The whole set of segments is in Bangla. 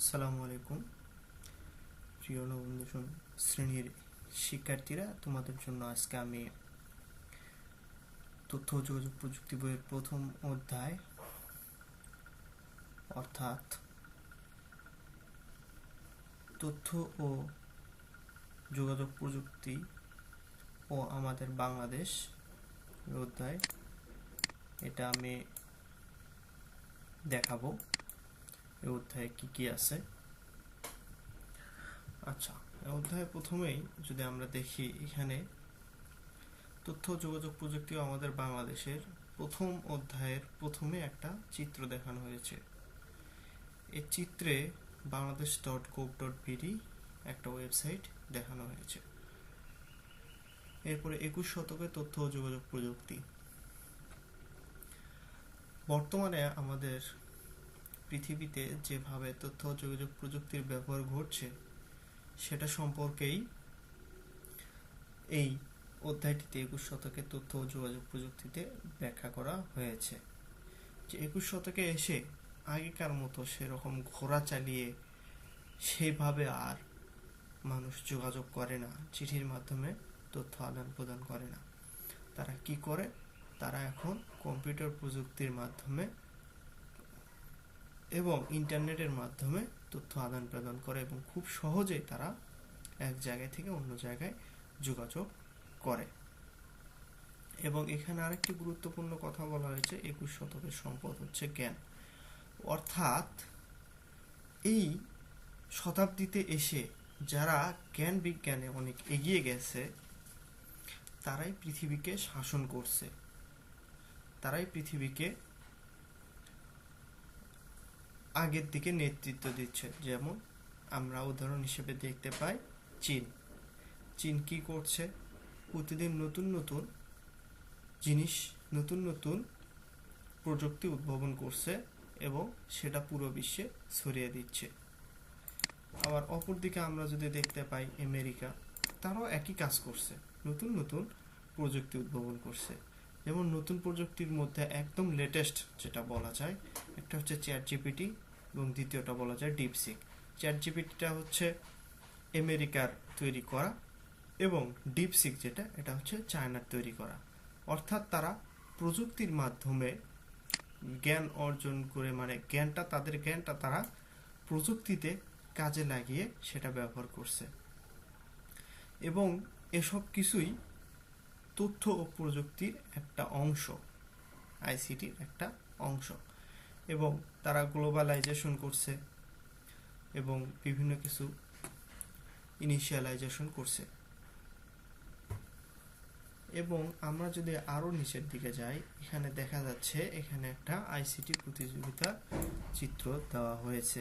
আসসালামু আলাইকুম। প্রিয় নবম শ্রেণির শিক্ষার্থীরা, তোমাদের জন্য আজকে আমি তথ্য যোগাযোগ প্রযুক্তি বইয়ের প্রথম অধ্যায়, অর্থাৎ তথ্য ও যোগাযোগ প্রযুক্তি ও আমাদের বাংলাদেশ অধ্যায়, এটা আমি দেখাবো। এই অধ্যায়ে কি কি আছে? আচ্ছা অধ্যায়ে প্রথমেই যদি আমরা দেখি এখানে, তথ্য যোগাযোগ প্রযুক্তি আমাদের বাংলাদেশের প্রথম অধ্যায়ের প্রথমে একটা চিত্র দেখানো হয়েছে। এই চিত্রে Bangladesh dot gov dot BD একটা ওয়েবসাইট দেখানো হয়েছে। এরপরে একুশ শতকে তথ্য ও যোগাযোগ প্রযুক্তি। বর্তমানে আমাদের পৃথিবীতে যেভাবে তথ্য যোগাযোগ প্রযুক্তির ব্যবহার ঘটছে, সেটা সম্পর্কেই এই অধ্যায়টিতে একুশ শতকে তথ্য ও যোগাযোগ প্রযুক্তিতে ব্যাখ্যা করা হয়েছে। যে একুশ শতকে এসে আগেকার মতো সেরকম ঘোড়া চালিয়ে সেইভাবে আর মানুষ যোগাযোগ করে না, চিঠির মাধ্যমে তথ্য আদান প্রদান করে না। তারা কি করে? তারা এখন কম্পিউটার প্রযুক্তির মাধ্যমে এবং ইন্টারনেটের মাধ্যমে তথ্য আদান প্রদান করে এবং খুব সহজেই তারা এক জায়গা থেকে অন্য জায়গায় যোগাযোগ করে। এবং এখানে আরেকটি গুরুত্বপূর্ণ কথা বলা হয়েছে, একুশ শতকের সম্পদ হচ্ছে জ্ঞান। অর্থাৎ এই শতাব্দীতে এসে যারা জ্ঞান বিজ্ঞানে অনেক এগিয়ে গেছে, তারাই পৃথিবীকে শাসন করছে। তারাই পৃথিবীকে আগের দিকে নেতৃত্ব দিচ্ছে। যেমন আমরা উদাহরণ হিসেবে দেখতে পাই চীন। চীন কি করছে? প্রতিদিন নতুন নতুন জিনিস, নতুন নতুন প্রযুক্তি উদ্ভাবন করছে এবং সেটা পুরো বিশ্বে ছড়িয়ে দিচ্ছে। আবার অপরদিকে আমরা যদি দেখতে পাই আমেরিকা, তারাও একই কাজ করছে। নতুন নতুন প্রযুক্তি উদ্ভাবন করছে। যেমন নতুন প্রযুক্তির মধ্যে একদম লেটেস্ট যেটা বলা যায়, একটা হচ্ছে চ্যাট জিপিটি এবং দ্বিতীয়টা বলা যায় ডিপসিক চ্যাট জিপিটিটা হচ্ছে আমেরিকার তৈরি করা এবং ডিপসিক যেটা, এটা হচ্ছে চায়নার তৈরি করা। অর্থাৎ তারা প্রযুক্তির মাধ্যমে জ্ঞান অর্জন করে মানে জ্ঞানটা, তাদের জ্ঞানটা তারা প্রযুক্তিতে কাজে লাগিয়ে সেটা ব্যবহার করছে। এবং এসব কিছুই তথ্য ও প্রযুক্তির একটা অংশ, আইসিটির একটা অংশ। এবং তারা গ্লোবালাইজেশন করছে এবং বিভিন্ন কিছু ইনিশিয়ালাইজেশন করছে। এবং আমরা যদি আরও নিচের দিকে যাই, এখানে দেখা যাচ্ছে এখানে একটা আইসিটি প্রতিযোগিতা চিত্র দেওয়া হয়েছে,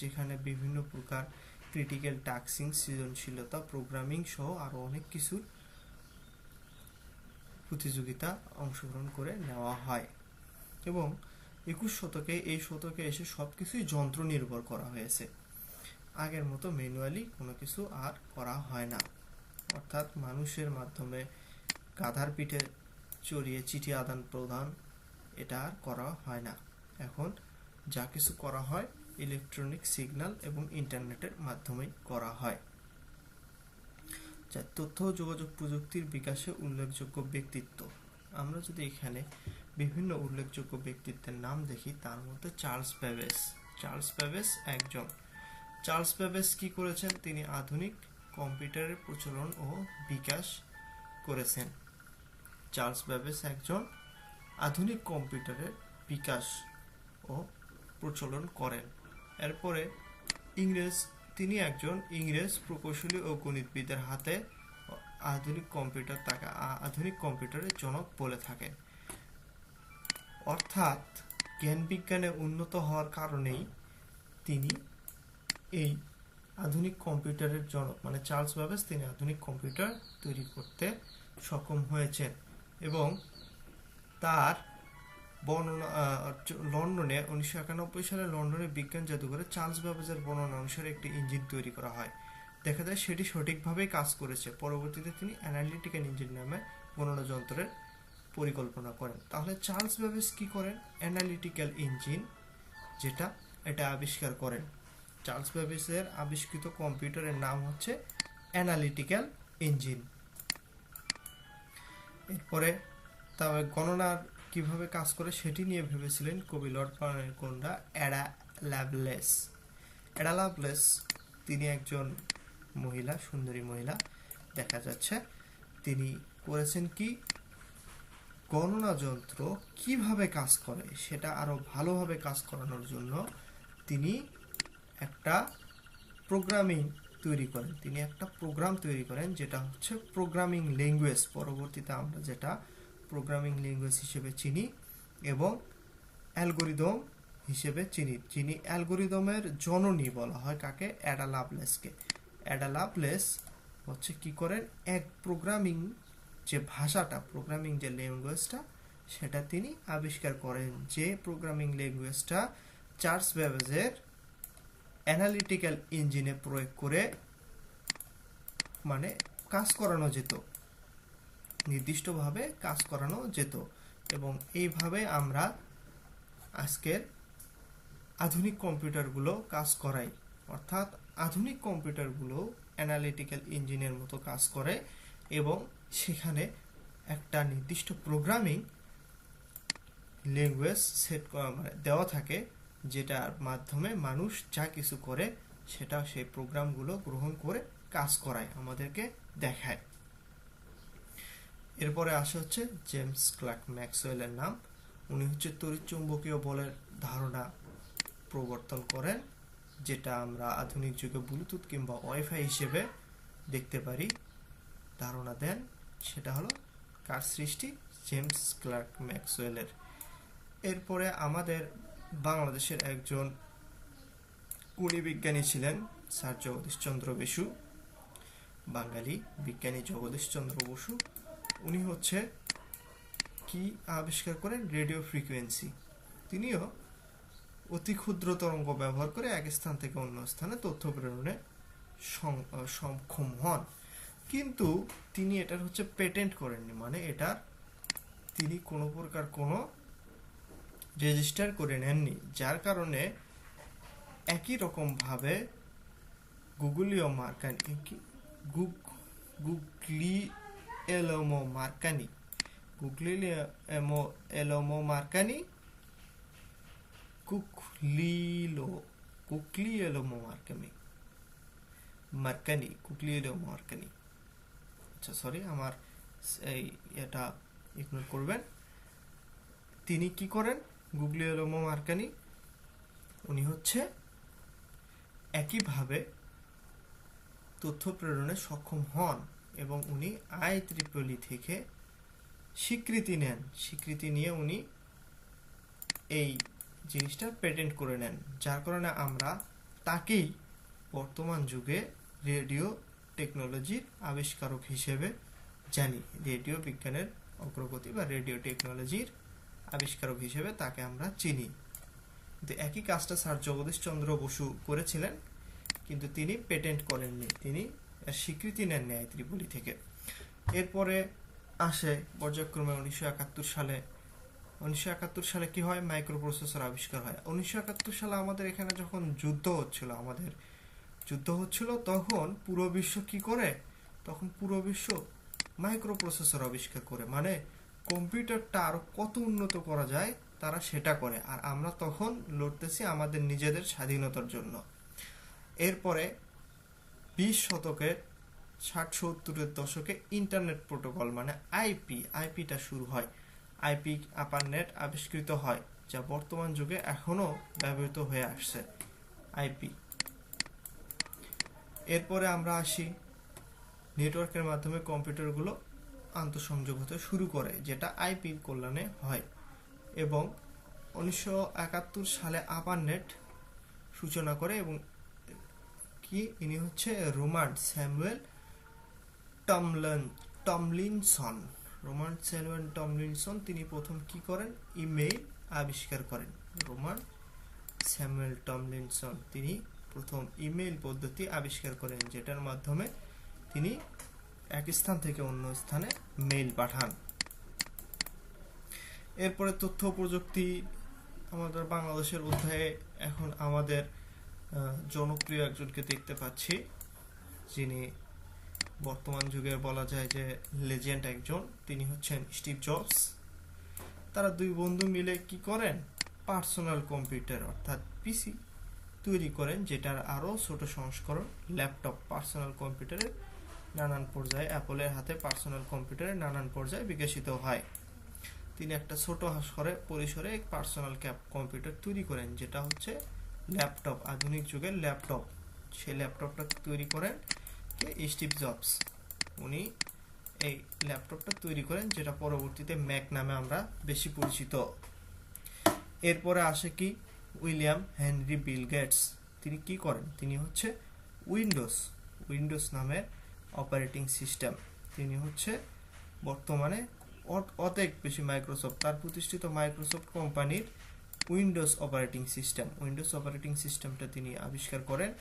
যেখানে বিভিন্ন প্রকার ক্রিটিক্যাল টাস্কিং সৃজনশীলতা প্রোগ্রামিং সহ আরও অনেক কিছু প্রতিযোগিতা অংশগ্রহণ করে নেওয়া হয়। এবং একুশ শতকে এই শতকে এসে সবকিছুই যন্ত্র নির্ভর করা হয়েছে। আগের মতো ম্যানুয়ালি কোনো কিছু আর করা হয় না। অর্থাৎ মানুষের মাধ্যমে গাধার পিঠে চড়িয়ে চিঠি আদান প্রদান এটা আর করা হয় না। এখন যা কিছু করা হয় ইলেকট্রনিক সিগন্যাল এবং ইন্টারনেটের মাধ্যমেই করা হয়। যা তথ্য যোগাযোগ প্রযুক্তির বিকাশে উল্লেখযোগ্য ব্যক্তিত্ব। আমরা যদি এখানে বিভিন্ন উল্লেখযোগ্য ব্যক্তিত্বের নাম দেখি, তার মধ্যে চার্লস ব্যাবেস চার্লস ব্যাবেস একজন। চার্লস ব্যাবেস কি করেছেন? তিনি আধুনিক কম্পিউটারের প্রচলন ও বিকাশ করেছেন। চার্লস ব্যাবেস একজন আধুনিক কম্পিউটারের বিকাশ ও প্রচলন করেন। এরপরে ইংরেজ, তিনি একজন ইংরেজ প্রকৌশলী ও গণিতবিদের হাতে আধুনিক কম্পিউটার তাকে আধুনিক কম্পিউটারের জনক বলে থাকেন। অর্থাৎ জ্ঞান বিজ্ঞানে উন্নত হওয়ার কারণেই তিনি এই আধুনিক কম্পিউটারের জনক মানে চার্লস ব্যাবেজ তিনি আধুনিক কম্পিউটার তৈরি করতে সক্ষম হয়েছেন এবং তার বর্ণনা লন্ডনে উনিশশো একানব্বই সালে লন্ডনের বিজ্ঞান জাদুঘরে চার্লস ব্যাবেজের বর্ণনা অনুসারে একটি ইঞ্জিন তৈরি করা হয়। দেখা যায় সেটি সঠিকভাবেই কাজ করেছে। পরবর্তীতে তিনি অ্যানালিটিক্যাল ইঞ্জিন নামে গণনা যন্ত্রের পরিকল্পনা করেন। তাহলে চার্লস ব্যাবেজ কি করেন? অ্যানালিটিক্যাল ইঞ্জিন, যেটা এটা আবিষ্কার করেন। চার্লস বেবিসের আবিষ্কৃত কম্পিউটারের নাম হচ্ছে অ্যানালিটিক্যাল ইঞ্জিন। এরপরে তবে গণনার কীভাবে কাজ করে সেটি নিয়ে ভেবেছিলেন কবি লর্ড কন্যা অ্যাডা ল্যাবলেস অ্যাডা লাভলেস, তিনি একজন মহিলা, সুন্দরী মহিলা, দেখা যাচ্ছে। তিনি করেছেন কি? গণনা যন্ত্র কীভাবে কাজ করে সেটা আরও ভালোভাবে কাজ করানোর জন্য তিনি একটা প্রোগ্রামিং তৈরি করেন। তিনি একটা প্রোগ্রাম তৈরি করেন যেটা হচ্ছে প্রোগ্রামিং ল্যাঙ্গুয়েজ পরবর্তীতে আমরা যেটা প্রোগ্রামিং ল্যাঙ্গুয়েজ হিসেবে চিনি এবং অ্যালগোরিদম হিসেবে চিনি। যিনি অ্যালগোরিদমের জননী বলা হয় কাকে? অ্যাডা লাভলেসকে। লাভলেস হচ্ছে কি করেন? এক প্রোগ্রামিং যে ভাষাটা প্রোগ্রামিং যে ল্যাঙ্গুয়েজটা সেটা তিনি আবিষ্কার করেন। যে প্রোগ্রামিং ল্যাঙ্গুয়েজটা চার্লস বেবেজের অ্যানালিটিক্যাল ইঞ্জিনে প্রয়োগ করে মানে কাজ করানো যেত। নির্দিষ্টভাবে কাজ করানো যেত। এবং এইভাবে আমরা আজকের আধুনিক কম্পিউটারগুলো কাজ করাই। অর্থাৎ আধুনিক কম্পিউটারগুলো অ্যানালিটিক্যাল ইঞ্জিনের মতো কাজ করে এবং সেখানে একটা নির্দিষ্ট প্রোগ্রামিং ল্যাঙ্গুয়েজ সেট দেওয়া থাকে, যেটার মাধ্যমে মানুষ যা কিছু করে সেটা সেই প্রোগ্রামগুলো গ্রহণ করে কাজ করায়, আমাদেরকে দেখায়। এরপরে আসে হচ্ছে জেমস ক্লার্ক ম্যাক্সওয়েলের নাম। উনি হচ্ছে তড়িৎচুম্বকীয় বলের ধারণা প্রবর্তন করেন, যেটা আমরা আধুনিক যুগে ব্লুটুথ কিংবা ওয়াইফাই হিসেবে দেখতে পারি। ধারণা দেন সেটা হলো কার সৃষ্টি? জেমস ক্লার্ক ম্যাক্সওয়েলের। এরপরে আমাদের বাংলাদেশের একজন কুড়ি বিজ্ঞানী ছিলেন স্যার জগদীশ চন্দ্র বসু, বাঙালি বিজ্ঞানী জগদীশ চন্দ্র বসু। উনি হচ্ছে কি আবিষ্কার করেন? Radio frequency. তিনিও অতি ক্ষুদ্র তরঙ্গ ব্যবহার করে এক স্থান থেকে অন্য স্থানে তথ্য প্রেরণে সক্ষম হন। কিন্তু তিনি এটার হচ্ছে পেটেন্ট করেননি। মানে এটার তিনি কোনো প্রকার কোনো রেজিস্টার করে নেননি। যার কারণে একই রকমভাবে গুগলীয় মার্কানি গুগলি এলোমো মার্কানি গুগলিও এমো এলোমো মার্কানি, কুকলিলো কুকলি এলোমো মার্কানি মার্কানি কুকলি এলোমো মার্কানি। আচ্ছা সরি আমার এই এটা ইগনোর করবেন। তিনি কি করেন? গুগলি এলোমো মার্কানি উনি হচ্ছে একইভাবে তথ্য প্রেরণে সক্ষম হন এবং উনি আই ত্রিপলি থেকে স্বীকৃতি নেন। স্বীকৃতি নিয়ে উনি এই জিনিসটা পেটেন্ট করে নেন। যার কারণে আমরা তাকেই বর্তমান যুগে রেডিও টেকনোলজির আবিষ্কারক হিসেবে জানি। রেডিও বিজ্ঞানের অগ্রগতি বা রেডিও টেকনোলজির আবিষ্কারক হিসেবে তাকে আমরা চিনি। কিন্তু একই কাজটা স্যার জগদীশ চন্দ্র বসু করেছিলেন, কিন্তু তিনি পেটেন্ট করেননি। তিনি স্বীকৃতি নেন আই ত্রিপলি থেকে। এরপরে আসে পর্যায়ক্রমে উনিশশো একাত্তর সালে। উনিশশো একাত্তর সালে কি হয়? মাইক্রো প্রসেসর আবিষ্কার হয়। উনিশশো একাত্তর সালে আমাদের এখানে যখন যুদ্ধ হচ্ছিল, আমাদের যুদ্ধ হচ্ছিল, তখন পুরো বিশ্ব কি করে? তখন পুরো বিশ্ব মাইক্রো প্রসেসর আবিষ্কার করে। মানে কম্পিউটারটা আরও কত উন্নত করা যায়, তারা সেটা করে। আর আমরা তখন লড়তেছি আমাদের নিজেদের স্বাধীনতার জন্য। এরপরে বিশ শতকের ষাট সত্তরের দশকে ইন্টারনেট প্রোটোকল মানে আইপি আইপিটা শুরু হয়। আইপি আপার নেট আবিষ্কৃত হয়, যা বর্তমান যুগে এখনও ব্যবহৃত হয়ে আসছে। আইপি এরপরে আমরা আসি নেটওয়ার্কের মাধ্যমে কম্পিউটারগুলো আন্তঃসংযোগ হতে শুরু করে, যেটা আইপি কল্যাণে হয়। এবং উনিশশো একাত্তর সালে আপার নেট সূচনা করে এবং কি? ইনি হচ্ছে রোমান স্যামুয়েল টমলন টমলিনসন। রোমান স্যামুয়েল টমলিনসন, তিনি প্রথম কি করেন? ইমেইল আবিষ্কার করেন। রোমান স্যামুয়েল টমলিনসন, তিনি প্রথম ইমেইল পদ্ধতি আবিষ্কার করেন, যেটার মাধ্যমে তিনি এক স্থান থেকে অন্য স্থানে মেইল পাঠান। এরপরে তথ্য প্রযুক্তি, আমাদের বাংলাদেশের অধ্যায়ে এখন আমাদের জনপ্রিয় একজনকে দেখতে পাচ্ছি, যিনি বর্তমান যুগের বলা যায় যে লেজেন্ড একজন, তিনি হচ্ছেন স্টিভ জবস। তারা দুই বন্ধু মিলে কি করেন? পার্সোনাল কম্পিউটার, অর্থাৎ পিসি। তৈরি করেন, যেটার আরও ছোট সংস্করণ ল্যাপটপ, পার্সোনাল কম্পিউটারের নানান পর্যায়ে, অ্যাপলের হাতে পার্সোনাল কম্পিউটারের নানান পর্যায়ে বিকশিত হয়। তিনি একটা ছোট হাসরে, পরিসরে এক পার্সোনাল ক্যাপ কম্পিউটার তৈরি করেন, যেটা হচ্ছে ল্যাপটপ, আধুনিক যুগের ল্যাপটপ। সেই ল্যাপটপটা তৈরি করেন স্টিভ জবস। উনি এই ল্যাপটপটা তৈরি করেন, যেটা পরবর্তীতে ম্যাক নামে আমরা বেশি পরিচিত। এরপরে আসে কি? William Henry Bill Gates. তিনি কি করেন? তিনি হচ্ছে উইন্ডোজ উইন্ডোজ নামের অপারেটিং সিস্টেম। তিনি হচ্ছে বর্তমানে অত- অনেক বেশি মাইক্রোসফট, তার প্রতিষ্ঠিত মাইক্রোসফট কোম্পানির Windows operating system. Windows operating সিস্টেমটা তিনি আবিষ্কার করেন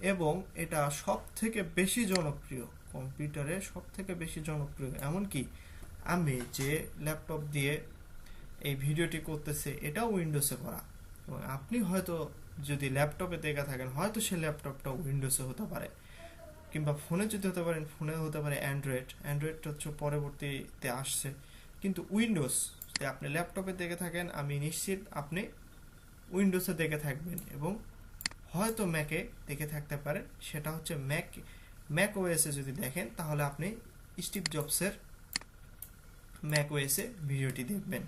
এবং এটা সব থেকে বেশি জনপ্রিয়, কম্পিউটারে সব থেকে বেশি জনপ্রিয়। এমনকি আমি যে ল্যাপটপ দিয়ে এই ভিডিওটি করতেছে, এটাও উইন্ডোজে করা। এবং আপনি হয়তো যদি ল্যাপটপে দেখে থাকেন, হয়তো সে ল্যাপটপটা উইন্ডোজে হতে পারে। কিংবা ফোনে যদি হতে পারেন ফোনে হতে পারে অ্যান্ড্রয়েড অ্যান্ড্রয়েডটা হচ্ছে পরবর্তীতে আসছে। কিন্তু উইন্ডোজ আপনি ল্যাপটপে দেখে থাকেন, আমি নিশ্চিত আপনি উইন্ডোজে দেখে থাকবেন এবং হয়তো ম্যাকে দেখে থাকতে পারেন। সেটা হচ্ছে ম্যাক ম্যাক ওএসে যদি দেখেন, তাহলে আপনি স্টিভ জবসের ম্যাক ওএসে ভিডিওটি দেখবেন।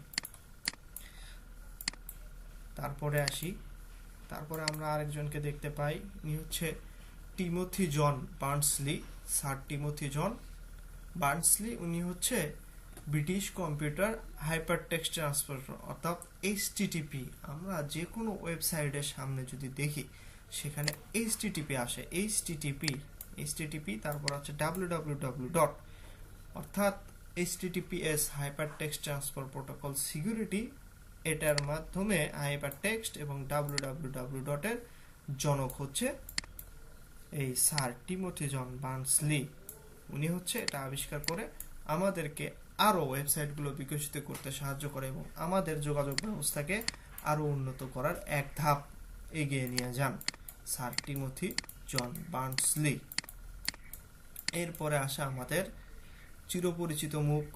তারপরে আসি। তারপরে আমরা আরেকজনকে দেখতে পাই। ইনি হচ্ছে Timothy John Berners-Lee, sir Timothy John Berners Lee. উনি হচ্ছে British computer hyper text transfer, অর্থাৎ এইচটিটিপি আমরা যে কোনো ওয়েবসাইটের সামনে যদি দেখি, সেখানে এইচটিটিপি আসে। এইচটিটিপি এইচটিটিপি তারপর আছে ডাব্লিউ ডাব্লিউ ডাব্লিউ ডট, অর্থাৎ HTTPS hyper text transfer protocol security এটার মাধ্যমে হাইপার টেক্সট এবং ডাব্লিউ ডটের জনক হচ্ছে এই স্যার টিমোথি জন বার্নসলি। উনি হচ্ছে এটা আবিষ্কার করে আমাদেরকে আরও ওয়েবসাইটগুলো বিকশিত করতে সাহায্য করে এবং আমাদের যোগাযোগ ব্যবস্থাকে আরও উন্নত করার এক ধাপ এগিয়ে নিয়ে যান স্যার টিমোথি জন বার্নসলি। এরপরে আসা আমাদের চিরপরিচিত মুখ,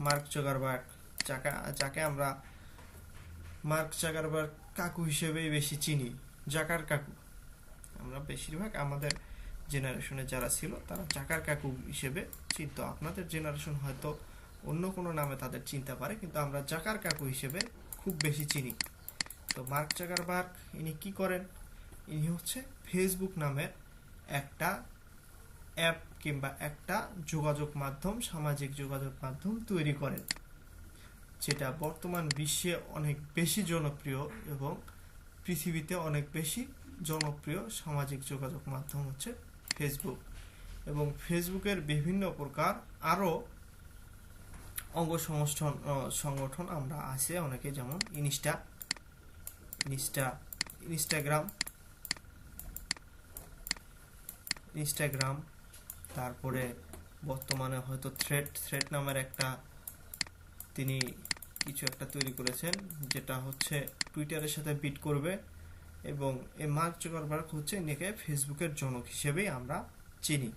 মার্ক জগারবার্গ যাকে যাকে আমরা মার্ক জাগারবার্গ কাকু হিসেবেই বেশি চিনি, জাকার কাকু। আমরা বেশিরভাগ আমাদের জেনারেশনে যারা ছিল, তারা জাকার কাকু হিসেবে চিনত। আপনাদের জেনারেশন হয়তো অন্য কোনো নামে তাদের চিনতে পারে, কিন্তু আমরা জাকার কাকু হিসেবে খুব বেশি চিনি। তো মার্ক জাগারবার্গ ইনি কি করেন? ইনি হচ্ছে ফেসবুক নামের একটা অ্যাপ কিংবা একটা যোগাযোগ মাধ্যম, সামাজিক যোগাযোগ মাধ্যম তৈরি করেন। যেটা বর্তমান বিশ্বে অনেক বেশি জনপ্রিয় এবং পৃথিবীতে অনেক বেশি জনপ্রিয় সামাজিক যোগাযোগ মাধ্যম হচ্ছে ফেসবুক এবং ফেসবুকের বিভিন্ন প্রকার আরও অঙ্গ সংগঠন সংগঠন আমরা আছে, অনেকে যেমন ইনস্টা ইনস্টা ইনস্টাগ্রাম ইনস্টাগ্রাম তারপরে বর্তমানে হয়তো থ্রেড থ্রেড নামের একটা তিনি কিছু একটা তৈরি করেছেন, যেটা হচ্ছে টুইটারের সাথে বিট করবে এবং এই মার্ক জুকারবার্গ হচ্ছে নিজেকে ফেসবুকের জনক হিসেবেই আমরা চিনি।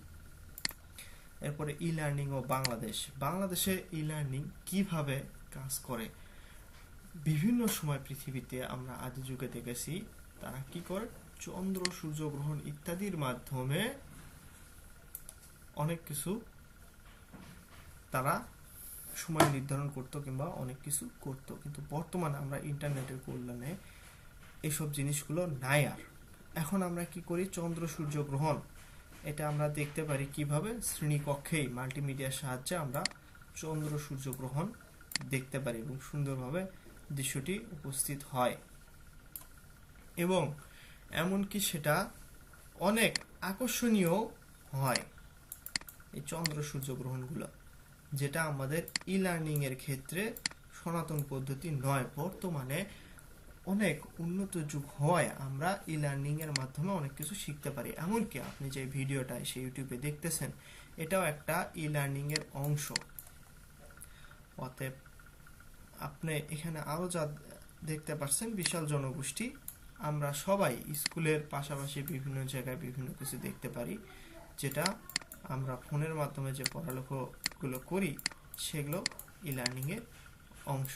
এরপরে ই লার্নিং ও বাংলাদেশ। বাংলাদেশে ই লার্নিং কীভাবে কাজ করে? বিভিন্ন সময় পৃথিবীতে আমরা আদি যুগে দেখেছি, তারা কি করে? চন্দ্র, সূর্য গ্রহণ ইত্যাদির মাধ্যমে অনেক কিছু তারা সময় নির্ধারণ করতো কিংবা অনেক কিছু করতো। কিন্তু বর্তমানে আমরা ইন্টারনেটের কল্যাণে এইসব জিনিসগুলো নাই আর। এখন আমরা কি করি? চন্দ্র, সূর্য, গ্রহণ। এটা আমরা দেখতে পারি কীভাবে? শ্রেণীকক্ষেই মাল্টিমিডিয়ার সাহায্যে আমরা চন্দ্র, সূর্য, গ্রহণ দেখতে পারি এবং সুন্দরভাবে দৃশ্যটি উপস্থিত হয়। এবং এমনকি সেটা অনেক আকর্ষণীয় হয়, এই চন্দ্র, সূর্য, গ্রহণগুলো। যেটা আমাদের ই লার্নিং এর ক্ষেত্রে সনাতন পদ্ধতি নয়। বর্তমানে অনেক উন্নত যুগ হওয়ায় আমরা ই লার্নিং এর মাধ্যমে অনেক কিছু শিখতে পারি। এমনকি আপনি যে ভিডিওটা সে ইউটিউবে দেখতেছেন, এটাও একটা ই লার্নিং এর অংশ। অতএব আপনি এখানে আরও যা দেখতে পাচ্ছেন বিশাল জনগোষ্ঠী, আমরা সবাই স্কুলের পাশাপাশি বিভিন্ন জায়গায় বিভিন্ন কিছু দেখতে পারি, যেটা আমরা ফোনের মাধ্যমে যে পড়ালেখাগুলো করি, সেগুলো ই লার্নিংয়ের অংশ।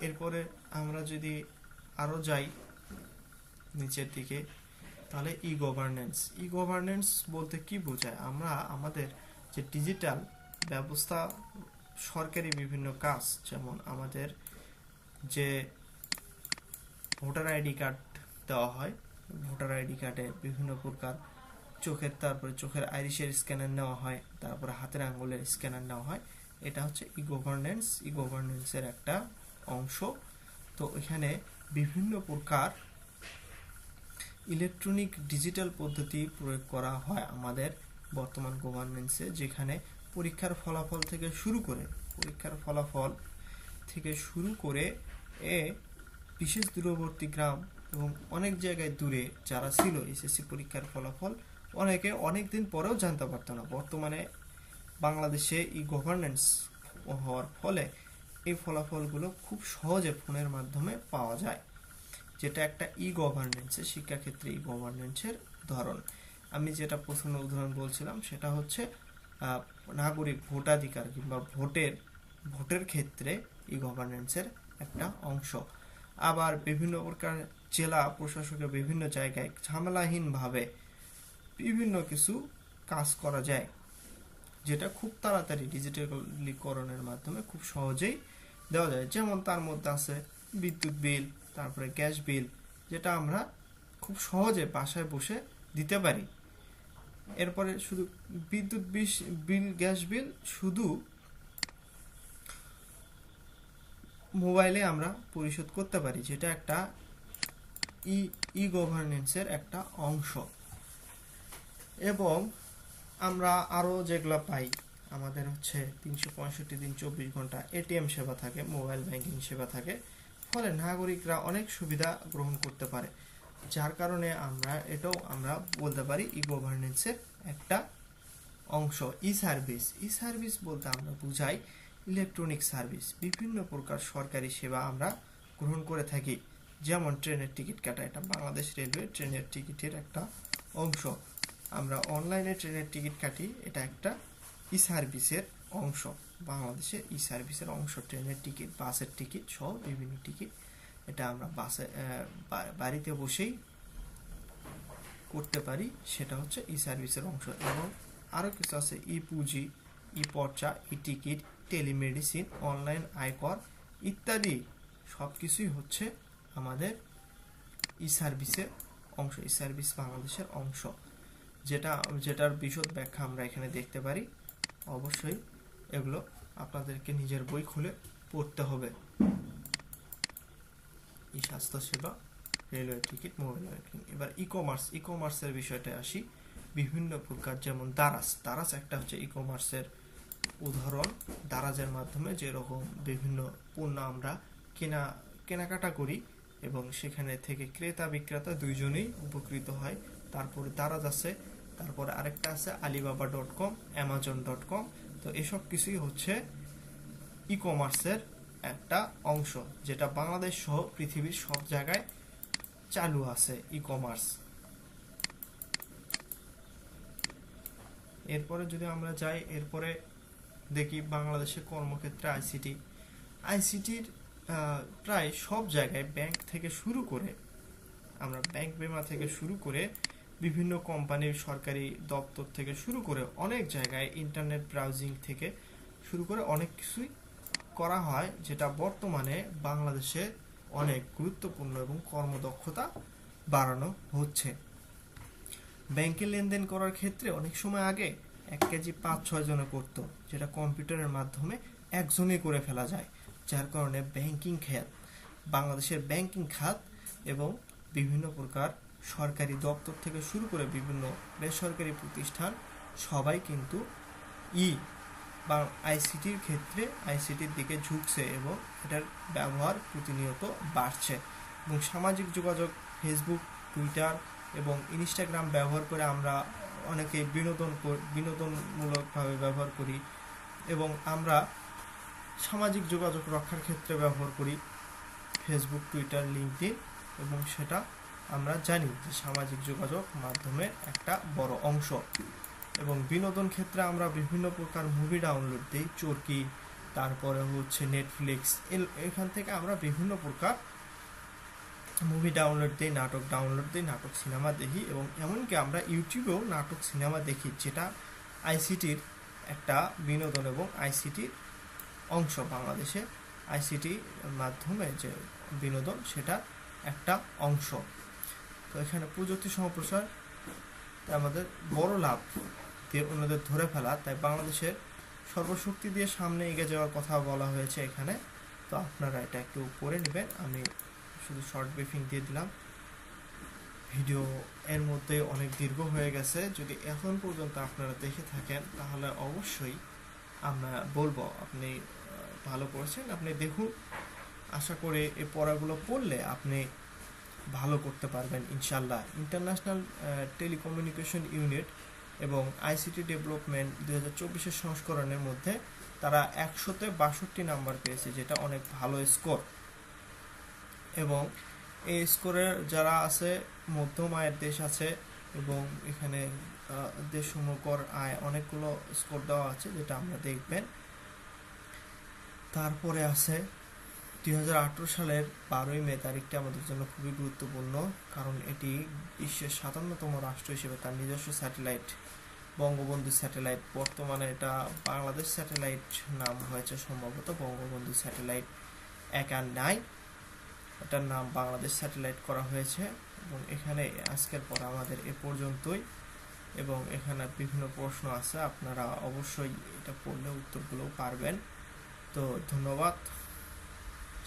এরপরে আমরা যদি আরও যাই নিচের দিকে, তাহলে ই গভর্নেন্স ই গভর্নেন্স বলতে কি বোঝায়? আমরা আমাদের যে ডিজিটাল ব্যবস্থা, সরকারি বিভিন্ন কাজ, যেমন আমাদের যে ভোটার আইডি কার্ড দেওয়া হয়, ভোটার আইডি কার্ডে বিভিন্ন প্রকার চোখের, তারপরে চোখের আইরিশের স্ক্যানার নেওয়া হয়, তারপরে হাতের আঙ্গুলের স্ক্যানার নেওয়া হয়। এটা হচ্ছে ই গভর্নেন্স ই গভর্নেন্সের একটা অংশ। তো এখানে বিভিন্ন প্রকার ইলেকট্রনিক ডিজিটাল পদ্ধতি প্রয়োগ করা হয় আমাদের বর্তমান গভর্নেন্সে যেখানে পরীক্ষার ফলাফল থেকে শুরু করে, পরীক্ষার ফলাফল থেকে শুরু করে এ বিশেষ দূরবর্তী গ্রাম এবং অনেক জায়গায় দূরে যারা ছিল, এসএসসি পরীক্ষার ফলাফল অনেকে অনেক দিন পরেও জানতে পারতো না। বর্তমানে বাংলাদেশে ই গভর্নেন্স হওয়ার ফলে এই ফলাফলগুলো খুব সহজে ফোনের মাধ্যমে পাওয়া যায়, যেটা একটা ই গভর্নেন্সের শিক্ষাক্ষেত্রে ই গভর্নেন্সের ধরন। আমি যেটা প্রথম উদাহরণ বলছিলাম, সেটা হচ্ছে নাগরিক ভোটাধিকার কিংবা ভোটের ভোটের ক্ষেত্রে ই গভর্নেন্সের একটা অংশ। আবার বিভিন্ন প্রকার জেলা প্রশাসকের বিভিন্ন জায়গায় ঝামেলাহীনভাবে বিভিন্ন কিছু কাজ করা যায়, যেটা খুব তাড়াতাড়ি ডিজিটালীকরণের মাধ্যমে খুব সহজেই দেওয়া যায়। যেমন তার মধ্যে আছে বিদ্যুৎ বিল, তারপরে গ্যাস বিল, যেটা আমরা খুব সহজে বাসায় বসে দিতে পারি। এরপরে শুধু বিদ্যুৎ বিশ- বিল, গ্যাস বিল শুধু মোবাইলে আমরা পরিশোধ করতে পারি, যেটা একটা ই ই গভর্নেন্সের একটা অংশ। এবং আমরা আরও যেগুলো পাই, আমাদের হচ্ছে তিনশো পঁয়ষট্টি দিন চব্বিশ ঘণ্টা এটিএম সেবা থাকে, মোবাইল ব্যাংকিং সেবা থাকে। ফলে নাগরিকরা অনেক সুবিধা গ্রহণ করতে পারে, যার কারণে আমরা এটাও আমরা বলতে পারি ই গভর্নেন্সের একটা অংশ, ই সার্ভিস। ই সার্ভিস বলতে আমরা বুঝাই ইলেকট্রনিক সার্ভিস, বিভিন্ন প্রকার সরকারি সেবা আমরা গ্রহণ করে থাকি। যেমন ট্রেনের টিকিট কাটা, এটা বাংলাদেশ রেলওয়ে ট্রেনের টিকিটের একটা অংশ। আমরা অনলাইনে ট্রেনের টিকিট কাটি, এটা একটা ই সার্ভিসের অংশ। বাংলাদেশে ই সার্ভিসের অংশ, ট্রেনের টিকিট, বাসের টিকিট সহ বিভিন্ন টিকিট এটা আমরা বাসে বাড়িতে বসেই করতে পারি, সেটা হচ্ছে ই সার্ভিসের অংশ। এবং আরও কিছু আছে ই পুঁজি ই পর্চা ই টিকিট টেলিমেডিসিন, অনলাইন আয়কর ইত্যাদি। সব কিছুই হচ্ছে আমাদের ই সার্ভিসের অংশ ই সার্ভিস বাংলাদেশের অংশ। যেটা, যেটার বিশদ ব্যাখ্যা আমরা এখানে দেখতে পারি, অবশ্যই এগুলো আপনাদেরকে নিজের বই খুলে পড়তে হবে। ই স্বাস্থ্যসেবা, রেলওয়ে টিকিট, মোবাইল ব্যাংকিং। এবার ই কমার্স ই কমার্সের বিষয়টা আসি। বিভিন্ন প্রকার যেমন দারাজ দারাজ একটা হচ্ছে ই কমার্সের উদাহরণ। দারাজের মাধ্যমে যেরকম বিভিন্ন পণ্য আমরা কেনা, কেনাকাটা করি এবং সেখানে থেকে ক্রেতা বিক্রেতা দুইজনেই উপকৃত হয় তারপরে দারাজ আছে, তারপরে আরেকটা আছে Alibaba dot com, Amazon dot com. তো এসব কিছুই হচ্ছে ই কমার্সের একটা অংশ, যেটা বাংলাদেশ সহ পৃথিবীর সব জায়গায় চালু আছে ই কমার্স এরপরে যদি আমরা যাই, এরপরে দেখি বাংলাদেশের কর্মক্ষেত্রে আইসিটি আইসিটির প্রায় সব জায়গায় ব্যাংক থেকে শুরু করে, আমরা ব্যাংক বিমা থেকে শুরু করে বিভিন্ন কোম্পানির সরকারি দপ্তর থেকে শুরু করে অনেক জায়গায় ইন্টারনেট ব্রাউজিং থেকে শুরু করে অনেক কিছুই করা হয়, যেটা বর্তমানে বাংলাদেশে অনেক গুরুত্বপূর্ণ এবং কর্মদক্ষতা বাড়ানো হচ্ছে। ব্যাংকে লেনদেন করার ক্ষেত্রে অনেক সময় আগে এক কেজি পাঁচ ছয় জনে করতো, যেটা কম্পিউটারের মাধ্যমে একজনে করে ফেলা যায়, যার কারণে ব্যাংকিং খাত বাংলাদেশের ব্যাংকিং খাত এবং বিভিন্ন প্রকার সরকারি দপ্তর থেকে শুরু করে বিভিন্ন বেসরকারি প্রতিষ্ঠান, সবাই কিন্তু ই বা আইসিটির ক্ষেত্রে আইসিটির দিকে ঝুঁকছে এবং এটার ব্যবহার প্রতিনিয়ত বাড়ছে। এবং সামাজিক যোগাযোগ, ফেসবুক, টুইটার এবং ইনস্টাগ্রাম ব্যবহার করে আমরা অনেকে বিনোদন বিনোদনমূলকভাবে ব্যবহার করি এবং আমরা সামাজিক যোগাযোগ রক্ষার ক্ষেত্রে ব্যবহার করি। ফেসবুক, টুইটার লিঙ্কডিন এবং সেটা আমরা জানি যে সামাজিক যোগাযোগ মাধ্যমের একটা বড় অংশ। এবং বিনোদন ক্ষেত্রে আমরা বিভিন্ন প্রকার মুভি ডাউনলোড দিই, চরকি, তারপরে হচ্ছে নেটফ্লিক্স এখান থেকে আমরা বিভিন্ন প্রকার মুভি ডাউনলোড দিই, নাটক ডাউনলোড দিই, নাটক সিনেমা দেখি এবং এমনকি আমরা ইউটিউবেও নাটক সিনেমা দেখি, যেটা আইসিটির একটা বিনোদন এবং আইসিটির অংশ। বাংলাদেশে আইসিটি মাধ্যমে যে বিনোদন সেটা একটা অংশ। তো এখানে প্রযুক্তি সম্প্রসার আমাদের বড় লাভ দিয়ে অন্যদের ধরে ফেলা, তাই বাংলাদেশের সর্বশক্তি দিয়ে সামনে এগিয়ে যাওয়ার কথা বলা হয়েছে এখানে। তো আপনারা এটা একটু পড়ে নেবেন। আমি শুধু শর্ট ব্রিফিং দিয়ে দিলাম। ভিডিও এর মধ্যে অনেক দীর্ঘ হয়ে গেছে। যদি এখন পর্যন্ত আপনারা দেখে থাকেন, তাহলে অবশ্যই আমরা বলব, আপনি ভালো করেছেন আপনি দেখুন। আশা করে এই পড়াগুলো পড়লে আপনি ভালো করতে পারবেন ইনশাল্লাহ ইন্টারন্যাশনাল টেলিকমিউনিকেশন ইউনিট এবং আইসিটি ডেভেলপমেন্ট দু হাজার চব্বিশের সংস্করণের মধ্যে তারা একশোতে বাষট্টি নাম্বার পেয়েছে যেটা অনেক ভালো স্কোর। এবং এই স্কোরের যারা আছে মধ্যম আয়ের দেশ আছে এবং এখানে আহ, দেশসমূকর আয় অনেকগুলো স্কোর দেওয়া আছে যেটা আমরা দেখবেন। তারপরে আছে দুই হাজার আঠারো সালের বারোই মে তারিখটি আমাদের জন্য খুবই গুরুত্বপূর্ণ, কারণ এটি বিশ্বের সাতান্নতম রাষ্ট্র হিসেবে তার নিজস্ব স্যাটেলাইট, বঙ্গবন্ধু স্যাটেলাইট। বর্তমানে এটা বাংলাদেশ স্যাটেলাইট নাম হয়েছে সম্ভবত বঙ্গবন্ধু স্যাটেলাইট এক আর নাই। এটার নাম বাংলাদেশ স্যাটেলাইট করা হয়েছে এবং এখানে আজকের পর আমাদের এ পর্যন্তই। এবং এখানে বিভিন্ন প্রশ্ন আছে, আপনারা অবশ্যই এটা পড়লে উত্তরগুলোও পারবেন। তো ধন্যবাদ